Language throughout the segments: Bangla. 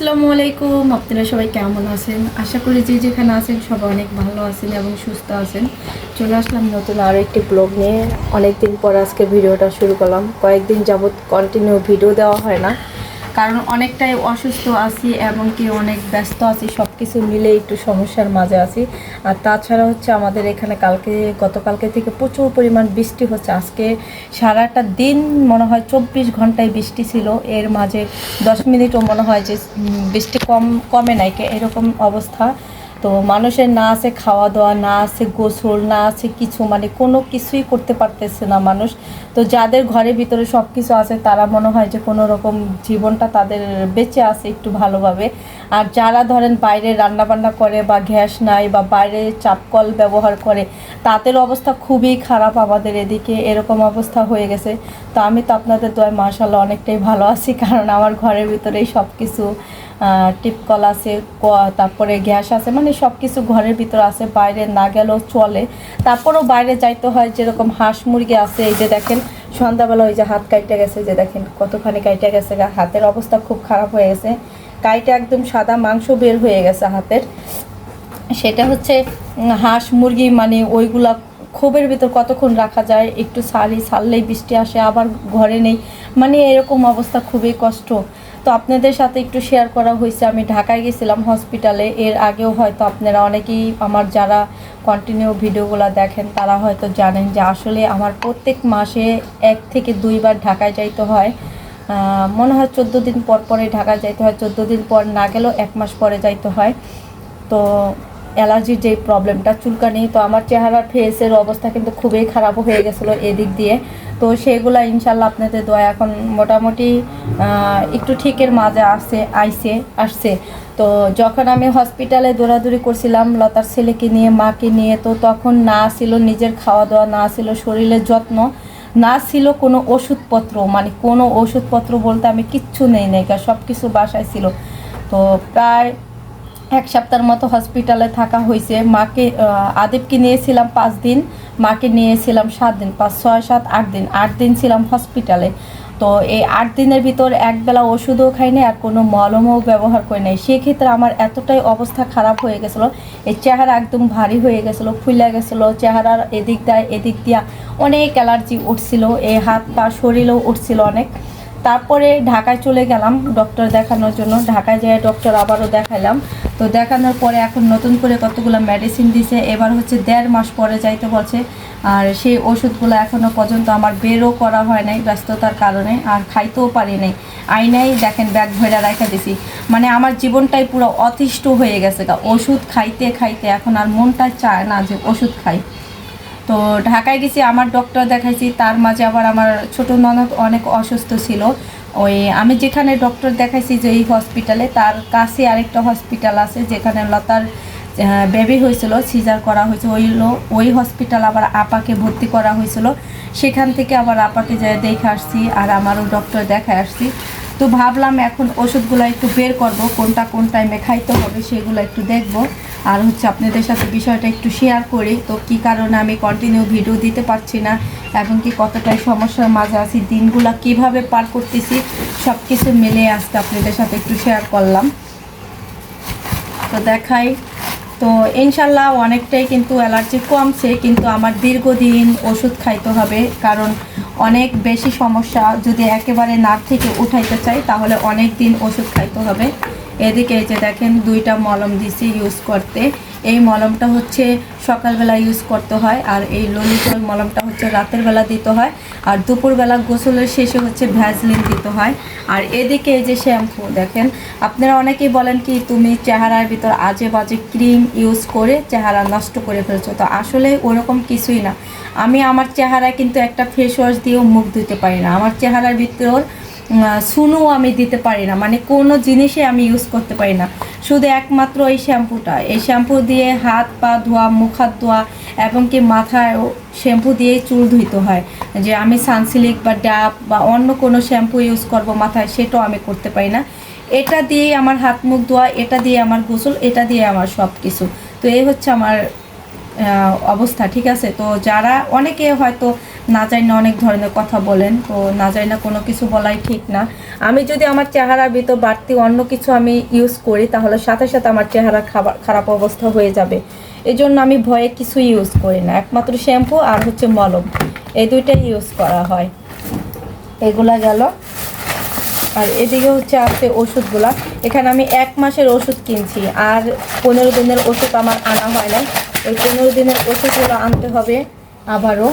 আসসালামু আলাইকুম, আপনারা সবাই কেমন আছেন? আশা করি যে যেখানে আছেন সবাই অনেক ভালো আছেন এবং সুস্থ আছেন। চলে আসলাম নতুন আরও একটি ব্লগ নিয়ে। অনেকদিন পর আজকে ভিডিওটা শুরু করলাম। কয়েকদিন যাবৎ কন্টিনিউ ভিডিও দেওয়া হয় না। কারণ অনেকটাই অসুস্থ আছি এবং কি অনেক ব্যস্ত আছি সব কিছু মিলে একটু সমস্যার মাঝে আছি। আর তাছাড়া হচ্ছে আমাদের এখানে কালকে, গতকালকে থেকে প্রচুর পরিমাণ বৃষ্টি হচ্ছে। আজকে সারাটা দিন মনে হয় চব্বিশ ঘন্টায় বৃষ্টি ছিল। এর মাঝে দশ মিনিটও মনে হয় যে বৃষ্টি কম, কমে নাই। এরকম অবস্থা। তো মানুষের না আছে খাওয়া দাওয়া না আছে গোসল, না আছে কিছু মানে কোনো কিছুই করতে পারতেছে না মানুষ। তো যাদের ঘরের ভিতরে সব কিছু আছে, তারা মনে হয় যে কোনো রকম জীবনটা তাদের বেঁচে আছে একটু ভালোভাবে। আর যারা ধরেন বাইরে রান্নাবান্না করে বা গ্যাস নাই বা বাইরে চাপকল ব্যবহার করে, তাদের অবস্থা খুবই খারাপ আমাদের এদিকে, এরকম অবস্থা হয়ে গেছে। তো আমি তো আপনাদের দয় মার্শাল্লাহ অনেকটাই ভালো আছি, কারণ আমার ঘরের ভিতরেই সব কিছু টিপকল আছে তারপরে গ্যাস আছে মানে সব কিছু ঘরের ভিতর আছে, বাইরে না গেলেও চলে। তারপরেও বাইরে যাইতে হয়, যেরকম হাঁস মুরগি আছে, এই যে দেখেন, সন্ধ্যাবেলা ওই যে হাত কাইটে গেছে যে দেখেন, কতখানি কাইটে গেছে হাতের অবস্থা খুব খারাপ হয়ে গেছে। কাইটে একদম সাদা মাংস বের হয়ে গেছে হাতের। সেটা হচ্ছে হাঁস মুরগি মানে ওইগুলা ক্ষোভের ভিতর কতক্ষণ রাখা যায়, একটু সারি সারলেই বৃষ্টি আসে, আবার ঘরে নেই। মানে এরকম অবস্থা, খুবই কষ্ট। তো আপনাদের সাথে একটু শেয়ার করা হয়েছে। আমি ঢাকায় গেছিলাম হসপিটালে এর আগেও হয়তো আপনারা অনেকেই আমার যারা কন্টিনিউ ভিডিওগুলো দেখেন, তারা হয়তো জানেন যে আসলে আমার প্রত্যেক মাসে এক থেকে দুইবার ঢাকায় যাইতে হয়। মনে হয় চোদ্দ দিন পর পরে ঢাকায় যাইতে হয়। চোদ্দ দিন পর না গেলেও এক মাস পরে যাইতে হয়। তো অ্যালার্জির যে প্রবলেমটা চুলকানি, তো আমার চেহারা ফেসের অবস্থা কিন্তু খুবই খারাপ হয়ে গেছিল এদিক দিয়ে। তো সেগুলা ইনশাল্লাহ আপনাদের দোয়া এখন মোটামুটি একটু ঠিকের মাঝে আসছে আইসে আসছে। তো যখন আমি হসপিটালে দৌড়াদৌড়ি করছিলাম, লতার ছেলেকে নিয়ে, মাকে নিয়ে, তো তখন না ছিল নিজের খাওয়া দাওয়া না ছিল শরীরের যত্ন, না ছিল কোনো ওষুধপত্র মানে কোনো ওষুধপত্র বলতে আমি কিচ্ছু নেই নাই সব কিছু বাসায় ছিল। তো প্রায় এক সপ্তাহের মতো হসপিটালে থাকা হয়েছে। মাকে আদেবকে নিয়েছিলাম পাঁচ দিন, মাকে নিয়েছিলাম সাত দিন, পাঁচ, ছয়, সাত, আট দিন আট দিন ছিলাম হসপিটালে তো এই আট দিনের ভিতর একবেলা ওষুধও খাই নাই আর কোনো মলমও ব্যবহার করি নাই। সেক্ষেত্রে আমার এতটাই অবস্থা খারাপ হয়ে গেছিল, এই চেহারা একদম ভারী হয়ে গেছিল, ফুলে গেছিল, চেহারার এদিক দিয়ে, এদিক দিয়া অনেক অ্যালার্জি উঠছিল, এই হাত পা শরীরেও উঠছিল অনেক। তারপরে ঢাকায় চলে গেলাম ডক্টর দেখানোর জন্য। ঢাকায় যেয়ে ডক্টর আবারও দেখাইলাম। তো দেখানোর পরে এখন নতুন করে কতগুলো মেডিসিন দিছে, এবার হচ্ছে দেড় মাস পরে যাইতে বলছে। আর সেই ওষুধগুলো এখনও পর্যন্ত আমার বেরও করা হয় নাই ব্যস্ততার কারণে, আর খাইতেও পারি নাই। আইনাই দেখেন ব্যাগ ভরে রাখা দিছি। মানে আমার জীবনটাই পুরো অতিষ্ঠ হয়ে গেছে ওষুধ খাইতে খাইতে এখন আর মনটা চায় না যে ওষুধ খাই। তো ঢাকায় গেছি, আমার ডক্টর দেখাইছি, তার মাঝে আবার আমার ছোট ননদ অনেক অসুস্থ ছিল। ওই আমি যেখানে ডক্টর দেখাইছি যে এই হসপিটালে তার কাছে আরেকটা হসপিটাল আছে যেখানে লতার বেবি হয়েছিল সিজার করা হয়েছে। ওই ওই হসপিটাল আবার আপাকে ভর্তি করা হয়েছিল। সেখান থেকে আবার আপাকে যাই দেখে আসছি আর আমারও ডক্টর দেখায় আসছি। তো ভাবলাম এখন ওষুধগুলো একটু বের করব, কোনটা কোন টাইমে খাইতে হবে সেগুলো একটু দেখব। আর হচ্ছে আপনাদের সাথে বিষয়টা একটু শেয়ার করি। তো কি কারণে আমি কন্টিনিউ ভিডিও দিতে পারছি না এবং কি কতটাই সমস্যার মাঝে আছি, দিনগুলো কীভাবে পার করতেছি সব কিছু মিলে আজকে আপনাদের সাথে একটু শেয়ার করলাম। তো দেখাই, তো ইনশাল্লাহ অনেকটাই কিন্তু অ্যালার্জি কমছে, কিন্তু আমার দীর্ঘদিন ওষুধ খাইতে হবে। কারণ অনেক বেশি সমস্যা যদি একেবারে নাক থেকে উঠাইতে চাই, তাহলে অনেক দিন ওষুধ খাইতে হবে। এদিকে এই যে দেখেন দুইটা মলম দিছি ইউজ করতে। এই মলমটা হচ্ছে সকালবেলা ইউজ করতে হয় আর এই ললিতল মলমটা হচ্ছে রাতের বেলা দিতে হয়। আর দুপুরবেলা গোসলের শেষে হচ্ছে ভ্যাজলিন দিতে হয়। আর এদিকে এই যে শ্যাম্পু দেখেন, আপনারা অনেকেই বলেন কি, তুমি চেহারার ভিতর আজে বাজে ক্রিম ইউজ করে চেহারা নষ্ট করে ফেলছো। তো আসলে ওরকম কিছুই না। আমি আমার চেহারায় কিন্তু একটা ফেস ওয়াশ দিয়েও মুখ ধুতে পারি না। আমার চেহারার ভিতর সুনু আমি দিতে পারি না। মানে কোনো জিনিসে আমি ইউজ করতে পারি না। শুধু একমাত্র এই শ্যাম্পুটা। এই শ্যাম্পু দিয়ে হাত, পা ধোয়া, মুখ হাত ধোয়া, এবং কি মাথায় শ্যাম্পু দিয়ে চুল ধুইতে হয়। যে আমি সানসিলিক বা ডাব বা অন্য কোনো শ্যাম্পু ইউজ করব মাথায়, সেটাও আমি করতে পারি না। এটা দিয়েই আমার হাত, মুখ ধোয়া, এটা দিয়ে আমার গোসল, এটা দিয়ে আমার সব কিছু তো এই হচ্ছে আমার অবস্থা, ঠিক আছে? তো যারা, অনেকে হয়তো না জানি না অনেক ধরনের কথা বলেন, তো না জানি না কোনো কিছু বলাই ঠিক না। আমি যদি আমার চেহারার ভিতর বাড়তি অন্য কিছু আমি ইউজ করি, তাহলে সাথে সাথে আমার চেহারা খাবার, খারাপ অবস্থা হয়ে যাবে। এই জন্য আমি ভয়ে কিছু ইউজ করি না। একমাত্র শ্যাম্পু আর হচ্ছে মলম, এই দুইটাই ইউজ করা হয়। এগুলা গেল। আর এদিকে হচ্ছে আছে ওষুধগুলা। এখানে আমি এক মাসের ওষুধ কিনছি, আর পনেরো দিনের ওষুধ আমার আনা হয় না ওই পনেরো দিনের ওষুধগুলো আনতে হবে আবারও।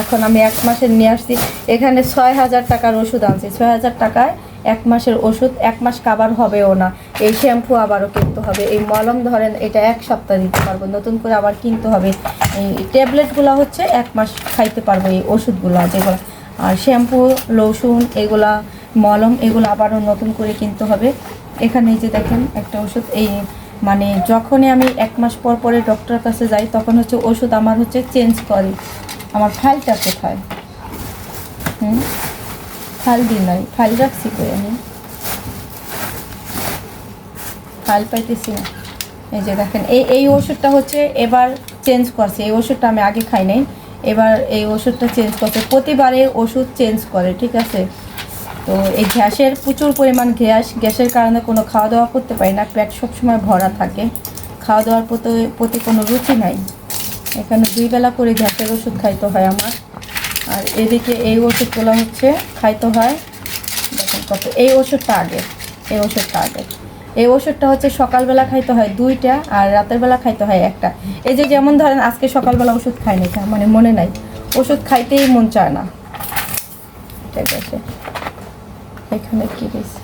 এখন আমি এক মাসের নিয়ে আসছি। এখানে ছয় হাজার টাকার ওষুধ আনছি। ছয় হাজার টাকায় এক মাসের ওষুধ, এক মাস কাবার হবেও না। এই শ্যাম্পু আবারও কিনতে হবে। এই মলম ধরেন, এটা এক সপ্তাহ দিতে পারব। নতুন করে আবার কিনতে হবে। এই ট্যাবলেটগুলো হচ্ছে এক মাস খাইতে পারব এই ওষুধগুলো যেগুলো। আর শ্যাম্পু লোশন এগুলা, মলম, এগুলো আবারও নতুন করে কিনতে হবে। এখানে যে দেখেন একটা ওষুধ, এই মানে যখনই আমি এক মাস পর পরে ডক্টরের কাছে যাই, তখন হচ্ছে ওষুধ আমার হচ্ছে চেঞ্জ করে। আমার ফাইলটা কোথায়? হুম? ফাইল দিন নাই। ফাইল রাখছি কই আমি? ফাইল পাইতেছি না। এই যে দেখেন, এই এই ওষুধটা হচ্ছে এবার চেঞ্জ করছে। এই ওষুধটা আমি আগে খাই নাই। এবার এই ওষুধটা চেঞ্জ করছে। প্রতিবারে ওষুধ চেঞ্জ করে, ঠিক আছে? তো এই গ্যাসের প্রচুর পরিমাণ গ্যাস, গ্যাসের কারণে কোনো খাওয়া দাওয়া করতে পারি না। পেট সবসময় ভরা থাকে। খাওয়া দাওয়ার প্রতি প্রতি কোনো রুচি নাই। এখানে দুই বেলা করে গ্যাসের ওষুধ খাইতে হয় আমার। আর এদিকে এই ওষুধগুলো হচ্ছে, খাইতে হয়, দেখেন কত। এই ওষুধটা আগে, এই ওষুধটা আগে। এই ওষুধটা হচ্ছে সকালবেলা খাইতে হয় দুইটা আর রাতের বেলা খাইতে হয় একটা। এই যে যেমন ধরেন আজকে সকালবেলা ওষুধ খাই নাই মানে মনে নাই। ওষুধ খাইতেই মন চায় না। ঠিক আছে। এখানে কি দিয়েছে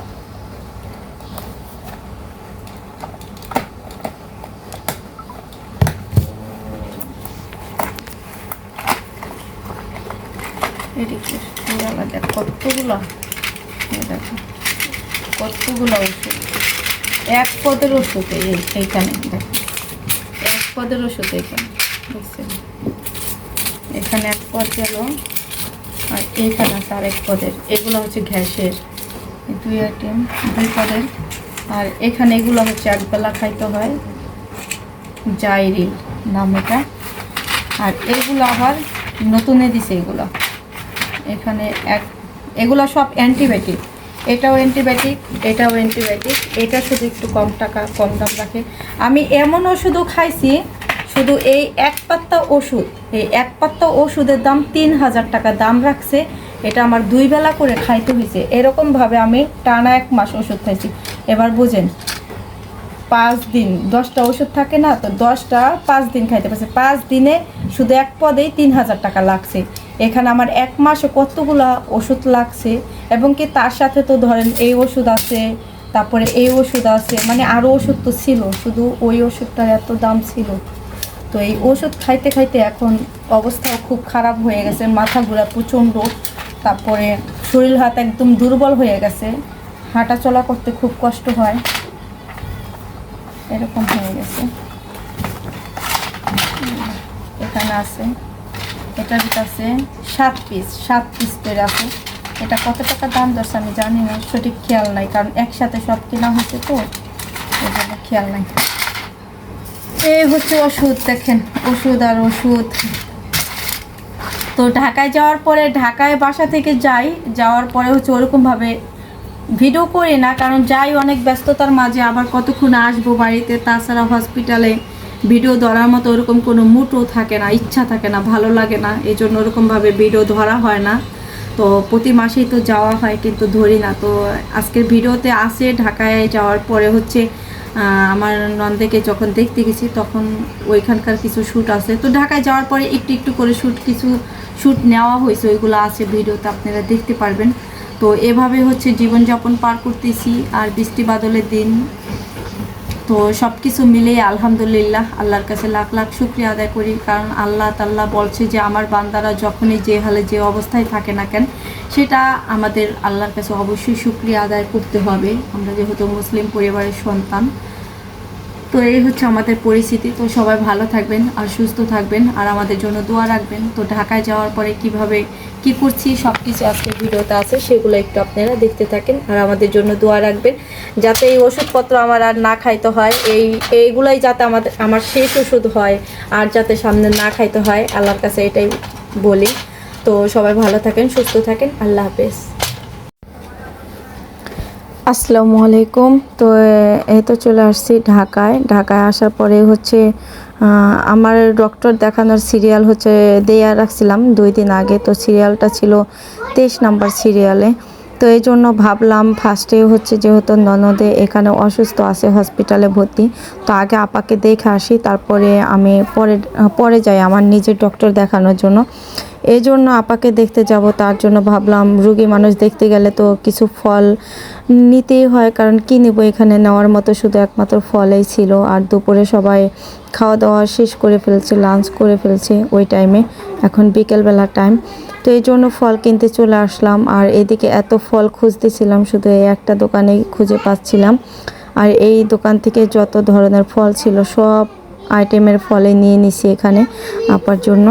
এদিকে আলাদা ওষুধ? এক পদের এইখানে এক এইখানে বুঝছেন? এখানে এক পদ গেল, আর এইখানে আছে আর এক পদের। এগুলো হচ্ছে গ্যাসের এই দুই আইটেম, দুই পদের। আর এখানে এগুলো হচ্ছে একবেলা খাইতে হয়। জাইরিল নাম এটা। আর এগুলো আবার নতুনে দিছে এগুলো। এখানে এক, এগুলো সব অ্যান্টিবায়োটিক। এটাও অ্যান্টিবায়োটিক এটাও অ্যান্টিবায়োটিক। এটা শুধু একটু কম টাকা, কম দাম রাখে। আমি এমন ওষুধও খাইছি, শুধু এই এক পাত্তা ওষুধ, এই এক পাত্তা ওষুধের দাম তিন হাজার টাকা দাম রাখছে। এটা আমার দুই বেলা করে খাইতে হয়েছে এরকমভাবে আমি টানা এক মাস ওষুধ খাইছি। এবার বুঝেন, পাঁচ দিন, দশটা ওষুধ থাকে না, তো দশটা পাঁচ দিন খাইতে পারছে। পাঁচ দিনে শুধু এক পদেই তিন হাজার টাকা লাগছে। এখানে আমার এক মাসে কতগুলা ওষুধ লাগছে এবং কি তার সাথে তো ধরেন এই ওষুধ আছে, তারপরে এই ওষুধ আছে মানে আরও ওষুধ তো ছিল, শুধু ওই ওষুধটার এত দাম ছিল। তো এই ওষুধ খাইতে খাইতে এখন অবস্থাও খুব খারাপ হয়ে গেছে, মাথা ঘোরা প্রচণ্ড। তারপরে শরীর হাত একদম দুর্বল হয়ে গেছে। হাঁটা চলা করতে খুব কষ্ট হয়। এরকম হয়ে গেছে। এখানে আছে। এটার কাছে সাত পিস সাত পিস করে আছে। এটা কত টাকা দাম দরছে আমি জানি না, সঠিক খেয়াল নাই, কারণ একসাথে সব কেনা হয়েছে তো এই জন্য খেয়াল নাই। এই হচ্ছে ওষুধ, দেখেন, ওষুধ আর ওষুধ। তো ঢাকায় যাওয়ার পরে ঢাকায় বাসা থেকে যাই, যাওয়ার পরে হচ্ছে ওরকমভাবে ভিডিও করি না, কারণ যাই অনেক ব্যস্ততার মাঝে আবার কতক্ষণ আসব বাড়িতে, তাছাড়া হসপিটালে ভিডিও ধরার মতো ওরকম কোনো মুটও থাকে না, ইচ্ছা থাকে না, ভালো লাগে না এই জন্য ওরকমভাবে ভিডিও ধরা হয় না। তো প্রতি মাসেই তো যাওয়া হয়, কিন্তু ধরি না। তো আজকের ভিডিওতে আসে ঢাকায় যাওয়ার পরে হচ্ছে আমার নন্দেকে যখন দেখতে গেছি, তখন ওইখানকার কিছু শ্যুট আছে। তো ঢাকায় যাওয়ার পরে একটু একটু করে শ্যুট কিছু শ্যুট নেওয়া হয়েছে, ওইগুলো আছে ভিডিওতে, আপনারা দেখতে পারবেন। তো এভাবে হচ্ছে জীবনযাপন পার করতেছি, আর বৃষ্টি বাদলের দিন তো সব কিছু মিলেই আলহামদুলিল্লাহ আল্লাহর কাছে লাখ লাখ শুক্রিয়া আদায় করি। কারণ আল্লাহ তাল্লাহ বলছে যে, আমার বান্দারা যখনই যে হালে যে অবস্থায় থাকে না কেন, সেটা আমাদের আল্লাহর কাছে অবশ্যই শুক্রিয়া আদায় করতে হবে। আমরা যেহেতু মুসলিম পরিবারের সন্তান তো এই হচ্ছে আমাদের পরিস্থিতি। তো সবাই ভালো থাকবেন আর সুস্থ থাকবেন আর আমাদের জন্য দোয়া রাখবেন। তো ঢাকায় যাওয়ার পরে কীভাবে কি করছি সব কিছু আজকে ভিডিওতে আছে, সেগুলো একটু আপনারা দেখতে থাকেন। আর আমাদের জন্য দোয়া রাখবেন যাতে এই ওষুধপত্র আমার আর না খাইতে হয়। এই, এইগুলাই যাতে আমাদের, আমার শেষ ওষুধ হয় আর যাতে সামনে না খাইতে হয়। আল্লাহর কাছে এটাই বলি। তো সবাই ভালো থাকেন, সুস্থ থাকেন। আল্লাহ হাফেজ। আসসালামু আলাইকুম। তো এই তো চলে আসছি ঢাকায়। ঢাকায় আসার পরে হচ্ছে আমার ডক্টর দেখানোর সিরিয়াল হচ্ছে দেয়া রাখছিলাম দুই দিন আগে। তো সিরিয়ালটা ছিল তেইশ নাম্বার সিরিয়ালে। তো এই জন্য ভাবলাম ফার্স্টে হচ্ছে যেহেতু ননদে এখানে অসুস্থ আছে হসপিটালে ভর্তি, তো আগে আপাকে দেখে আসি। তারপরে আমি পরে পরে যাই আমার নিজের ডক্টর দেখানোর জন্য। এই জন্য আপাকে দেখতে যাব, তার জন্য ভাবলাম রুগী মানুষ দেখতে গেলে তো কিছু ফল নিতেই হয়, কারণ কি নেব এখানে নেওয়ার মতো শুধু একমাত্র ফলেই ছিল। আর দুপুরে সবাই খাওয়া দাওয়া শেষ করে ফেলছে লাঞ্চ করে ফেলছে ওই টাইমে এখন বিকেলবেলার টাইম তো এই জন্য ফল কিনতে চলে আসলাম, আর এদিকে এত ফল খুঁজতেছিলাম, শুধু এই একটা দোকানেই খুঁজে পাচ্ছিলাম। আর এই দোকান থেকে যত ধরনের ফল ছিল, সব আইটেমের ফলে নিয়ে নিছি এখানে আপার জন্য।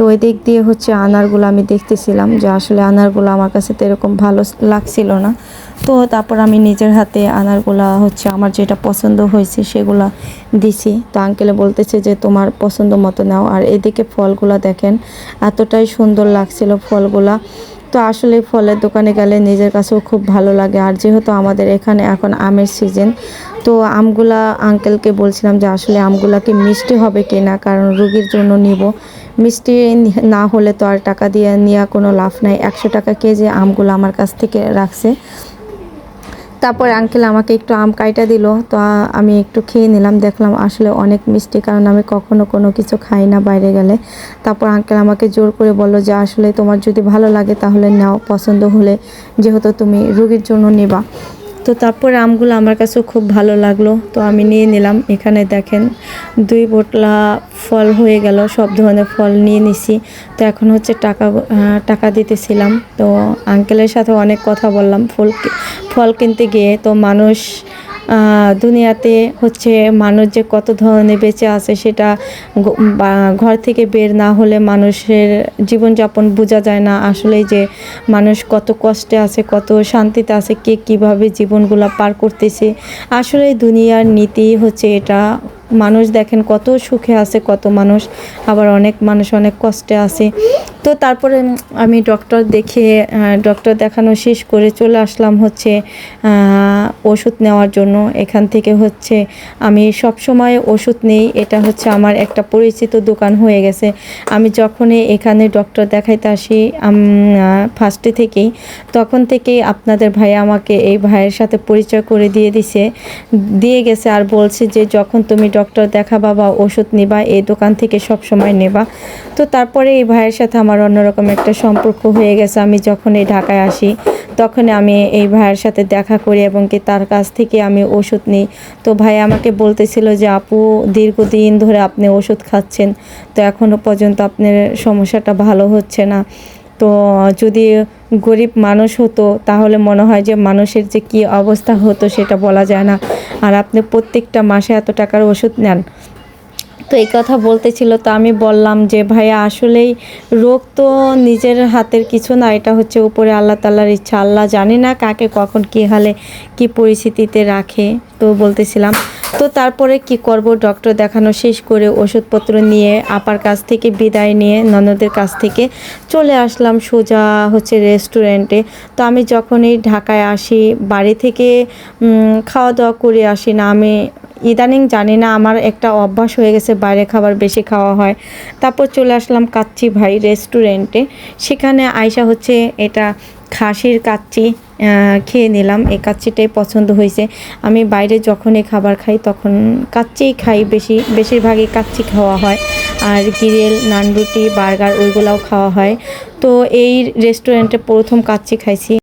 তো ওই দিক দিয়ে হচ্ছে আনারগুলো আমি দেখতেছিলাম যে আসলে আনারগুলো আমার কাছে তো এরকম ভালো লাগছিল না। তো তারপর আমি নিজের হাতে আনারগুলা হচ্ছে আমার যেটা পছন্দ হয়েছে সেগুলা দিছি। তো আঙ্কেলে বলতেছে যে, তোমার পছন্দ মতো নাও। আর এদিকে ফলগুলা দেখেন, এতটাই সুন্দর লাগছিল ফলগুলা। তো আসলে ফলের দোকানে গেলে নিজের কাছেও খুব ভালো লাগে। আর যেহেতু আমাদের এখানে এখন আমের সিজন তো আমগুলা আঙ্কেলকে বলছিলাম যে আসলে আমগুলা কি মিষ্টি হবে কি না কারণ রুগীর জন্য নিব। মিষ্টি না হলে তো আর টাকা দিয়ে নেওয়া কোনো লাভ নাই। একশো টাকা কেজি আমগুলো আমার কাছ থেকে রাখছে। তারপর আঙ্কেল আমাকে একটু আম কাইটা দিল। তো আমি একটু খেয়ে নিলাম, দেখলাম আসলে অনেক মিষ্টি, কারণ আমি কখনো কোনো কিছু খাই না বাইরে গেলে। তারপর আঙ্কেল আমাকে জোর করে বলল যে আসলে তোমার যদি ভালো লাগে তাহলে নাও, পছন্দ হলে যেহেতু তুমি রুগীর জন্য নেবা। তো তারপরে আমগুলো আমার কাছেও খুব ভালো লাগল। তো আমি নিয়ে নিলাম। এখানে দেখেন দুই বোটলা ফল হয়ে গেল, সব ধরনের ফল নিয়ে নিছি। তো এখন হচ্ছে টাকা টাকা দিতেছিলাম। তো আঙ্কেলের সাথে অনেক কথা বললাম। ফুল ফল কিনতে গিয়ে তো মানুষ দুনিয়াতে হচ্ছে মানুষ যে কত ধরনের বেঁচে আছে সেটা ঘর থেকে বের না হলে মানুষের জীবনযাপন বোঝা যায় না। আসলেই যে মানুষ কত কষ্টে আছে, কত শান্তিতে আছে, কে কীভাবে জীবনগুলো পার করতেছে। আসলে দুনিয়ার নীতি হচ্ছে এটা। মানুষ দেখেন কত সুখে আছে, কত মানুষ, আবার অনেক মানুষ অনেক কষ্টে আছে। তো তারপরে আমি ডক্টর দেখে ডক্টর দেখানো শেষ করে চলে আসলাম হচ্ছে ওষুধ নেওয়ার জন্য। এখান থেকে হচ্ছে আমি সব সময় ওষুধ নেই। এটা হচ্ছে আমার একটা পরিচিত দোকান হয়ে গেছে। আমি যখনই এখানে ডক্টর দেখাইতে আসি ফার্স্টে থেকেই, তখন থেকেই আপনাদের ভাই আমাকে এই ভাইয়ের সাথে পরিচয় করে দিয়ে দিছে। দিয়ে গেছে আর বলছে যে, যখন তুমি ডক্টর দেখাবা বা ওষুধ নিবা, এই দোকান থেকে সব সময় নেবা। তো তারপরে এই ভাইয়ের সাথে আমার অন্যরকম একটা সম্পর্ক হয়ে গেছে। আমি যখন এই ঢাকায় আসি তখন আমি এই ভাইয়ের সাথে দেখা করি এবং কি তার কাছ থেকে আমি ওষুধ নিই। তো ভাই আমাকে বলতেছিল যে, আপু, দীর্ঘদিন ধরে আপনি ওষুধ খাচ্ছেন, তো এখনও পর্যন্ত আপনার সমস্যাটা ভালো হচ্ছে না। তো যদি গরিব মানুষ হতো, তাহলে মনে হয় যে মানুষের যে কী অবস্থা হতো সেটা বলা যায় না। আর আপনি প্রত্যেকটা মাসে এত টাকার ওষুধ নেন। তো এই কথা বলতেছিল, তো আমি বললাম যে, ভাইয়া, আসলেই রোগ তো নিজের হাতের কিছু না, এটা হচ্ছে উপরে আল্লাহ তাল্লার ইচ্ছা। আল্লাহ জানি না কাকে কখন কী হালে কি পরিস্থিতিতে রাখে। তো বলতেছিলাম, তো তারপরে কি করব? ডক্টর দেখানো শেষ করে ওষুধপত্র নিয়ে আপার কাছ থেকে বিদায় নিয়ে ননদের কাছ থেকে চলে আসলাম সোজা হচ্ছে রেস্টুরেন্টে তো আমি যখনই ঢাকায় আসি, বাড়ি থেকে খাওয়া দাওয়া করে আসি না, আমি ইদানিং জানি না, আমার একটা অভ্যাস হয়ে গেছে বাইরে খাবার বেশি খাওয়া হয়। তারপর চলে আসলাম কাচ্চি ভাই রেস্টুরেন্টে সেখানে আয়সা হচ্ছে এটা খাসির কাচ্চি খেয়ে নিলাম। এই কাচ্চিটাই পছন্দ হয়েছে। আমি বাইরে যখনই খাবার খাই তখন কাচ্চিই খাই, বেশি, বেশিরভাগই কাচ্চি খাওয়া হয়। আর গিরেল নানরুটি বার্গার ওইগুলাও খাওয়া হয়। তো এই রেস্টুরেন্টে প্রথম কাচ্চি খাইছি।